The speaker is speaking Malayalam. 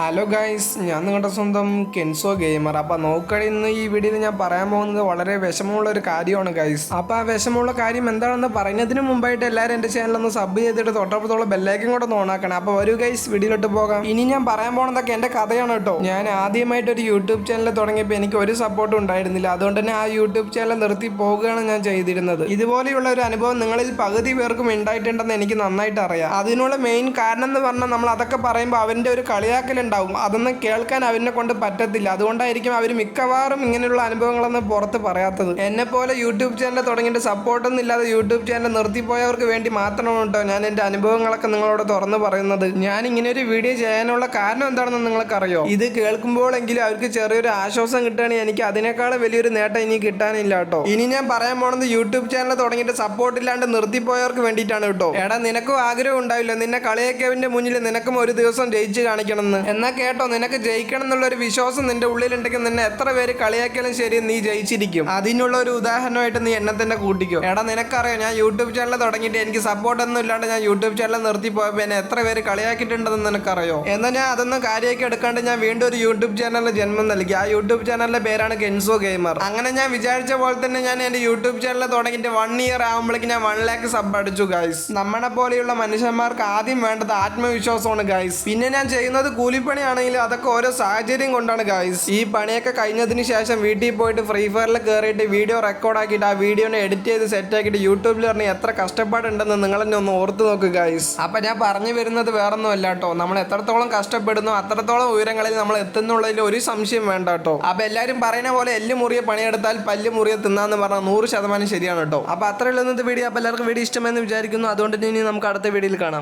ഹലോ ഗൈസ് ഞാൻ നിങ്ങളുടെ സ്വന്തം കെൻസോ ഗെയിമർ. അപ്പൊ നോക്കണ ഇന്ന് ഈ വീഡിയോയിൽ ഞാൻ പറയാൻ പോകുന്നത് വളരെ വിഷമമുള്ള ഒരു കാര്യമാണ് ഗൈസ് അപ്പൊ ആ വിഷമമുള്ള കാര്യം എന്താണെന്ന് പറയുന്നതിന് മുമ്പായിട്ട് എല്ലാവരും ചാനൽ ഒന്ന് സബ് ചെയ്തിട്ട് തൊട്ടപ്പുറത്തുള്ള ബെല്ലേക്കും കൂടെ ഒന്ന് ഓണാക്കണം അപ്പൊ വരൂ ഗൈസ് വീഡിയോയിലോട്ട് പോകാം. ഇനി ഞാൻ പറയാൻ പോകുന്നതൊക്കെ എന്റെ കഥയാണ് കേട്ടോ. ഞാൻ ആദ്യമായിട്ട് ഒരു യൂട്യൂബ് ചാനൽ തുടങ്ങിയപ്പോൾ എനിക്ക് ഒരു സപ്പോർട്ട് ഉണ്ടായിരുന്നില്ല. അതുകൊണ്ട് തന്നെ ആ യൂട്യൂബ് ചാനൽ നിർത്തി പോകുകയാണ് ഞാൻ ചെയ്തിരുന്നത്. ഇതുപോലെയുള്ള ഒരു അനുഭവം നിങ്ങളിൽ പകുതി പേർക്കും ഉണ്ടായിട്ടുണ്ടെന്ന് എനിക്ക് നന്നായിട്ട് അറിയാം. അതിനുള്ള മെയിൻ കാരണം എന്ന് പറഞ്ഞാൽ നമ്മൾ അതൊക്കെ പറയുമ്പോൾ അവന്റെ ഒരു കളിയാക്കലുണ്ടാവും അതൊന്നും കേൾക്കാൻ അവനെ കൊണ്ട് പറ്റത്തില്ല. അതുകൊണ്ടായിരിക്കും അവർ മിക്കവാറും ഇങ്ങനെയുള്ള അനുഭവങ്ങളൊന്നും പുറത്ത് പറയാത്തത്. എന്നെ പോലെ യൂട്യൂബ് ചാനൽ തുടങ്ങിയിട്ട് സപ്പോർട്ടൊന്നും ഇല്ലാതെ യൂട്യൂബ് ചാനൽ നിർത്തിപ്പോയവർക്ക് വേണ്ടി മാത്രമാണ് കേട്ടോ ഞാൻ എന്റെ അനുഭവങ്ങളൊക്കെ നിങ്ങളോട് തുറന്നു പറയുന്നത്. ഞാൻ ഇങ്ങനെ ഒരു വീഡിയോ ചെയ്യാനുള്ള കാരണം എന്താണെന്ന് നിങ്ങൾക്കറിയോ? ഇത് കേൾക്കുമ്പോഴെങ്കിലും അവർക്ക് ചെറിയൊരു ആശ്വാസം കിട്ടുകയാണെങ്കിൽ എനിക്ക് അതിനേക്കാൾ വലിയൊരു നേട്ടം ഇനി കിട്ടാനില്ല കേട്ടോ. ഇനി ഞാൻ പറയാൻ പോണത് യൂട്യൂബ് ചാനൽ തുടങ്ങിയിട്ട് സപ്പോർട്ട് ഇല്ലാണ്ട് നിർത്തിപ്പോയവർക്ക് വേണ്ടിയിട്ടാണ് കേട്ടോ. എടാ നിനക്കും ആഗ്രഹം ഉണ്ടാവില്ല. നിന്നെ കളിയൊക്കെവിന്റെ മുന്നിൽ നിനക്കും ഒരു ദിവസം ജയിച്ച് കാണിക്കണമെന്ന്. കേട്ടോ നിനക്ക് ജയിക്കണം എന്നുള്ളൊരു വിശ്വാസം നിന്റെ ഉള്ളിലുണ്ടെങ്കിൽ നിന്നെ എത്ര പേര് കളിയാക്കിയാലും ശരി നീ ജയിച്ചിരിക്കും. അതിനുള്ള ഒരു ഉദാഹരണമായിട്ട് നീ എന്നെ തന്നെ കൂട്ടിക്കോ. എടാ നിനക്കറിയോ ഞാൻ യൂട്യൂബ് ചാനൽ തുടങ്ങിയിട്ട് എനിക്ക് സപ്പോർട്ട് ഒന്നും ഇല്ലാണ്ട് ഞാൻ യൂട്യൂബ് ചാനൽ നിർത്തി പോയപ്പോൾ എന്നെ എത്ര പേര് കളിയാക്കിയിട്ടുണ്ടെന്ന് നിനക്കറിയോ? എന്നാൽ ഞാൻ അതൊന്നും കാര്യമാക്കി എടുക്കാണ്ട് ഞാൻ വീണ്ടും ഒരു യൂട്യൂബ് ചാനലിന് ജന്മം നൽകി. ആ യൂട്യൂബ് ചാനലിന്റെ പേരാണ് കെൻസോ ഗെയിമർ. അങ്ങനെ ഞാൻ വിചാരിച്ച പോലെ തന്നെ ഞാൻ എന്റെ യൂട്യൂബ് ചാനൽ തുടങ്ങിയിട്ട് വൺ ഇയർ ആകുമ്പോഴേക്ക് ഞാൻ വൺ ലാക്ക് സബ് അടിച്ചു ഗൈസ് നമ്മളെ പോലെയുള്ള മനുഷ്യന്മാർക്ക് ആദ്യം വേണ്ടത് ആത്മവിശ്വാസമാണ് ഗൈസ് പിന്നെ ഞാൻ ചെയ്യുന്നത് കൂലിപ്പണിയാണെങ്കിലും അതൊക്കെ ഓരോ സാഹചര്യം കൊണ്ടാണ് ഗായ്സ് ഈ പണിയൊക്കെ കഴിഞ്ഞതിന് ശേഷം വീട്ടിൽ പോയിട്ട് ഫ്രീ ഫയറിൽ കയറിയിട്ട് വീഡിയോ റെക്കോർഡ് ആക്കിയിട്ട് ആ വീഡിയോനെ എഡിറ്റ് ചെയ്ത് സെറ്റ് ആക്കിയിട്ട് യൂട്യൂബിൽ പറഞ്ഞ് എത്ര കഷ്ടപ്പാടുണ്ടെന്ന് നിങ്ങൾ തന്നെ ഒന്ന് ഓർത്ത് നോക്കുക ഗായ്സ് അപ്പൊ ഞാൻ പറഞ്ഞു വരുന്നത് വേറൊന്നും അല്ല കേട്ടോ. നമ്മൾ എത്രത്തോളം കഷ്ടപ്പെടുന്നു അത്രത്തോളം ഉയരങ്ങളിൽ നമ്മൾ എത്തുന്നുള്ളതിൽ ഒരു സംശയം വേണ്ട കേട്ടോ. അപ്പൊ എല്ലാവരും പറയുന്ന പോലെ എല്ല് മുറിയെ പണിയെടുത്താൽ പല്ല് മുറിയെ തിന്നാന്ന് പറഞ്ഞാൽ നൂറ് ശതമാനം ശരിയാണ് കേട്ടോ. അപ്പൊ അത്രയുള്ള വീഡിയോ അപ്പൊ എല്ലാവർക്കും വീഡിയോ ഇഷ്ടമെന്ന് വിചാരിക്കുന്നു. അതുകൊണ്ട് ഇനി നമുക്ക് അടുത്ത വീഡിയോയിൽ കാണാം.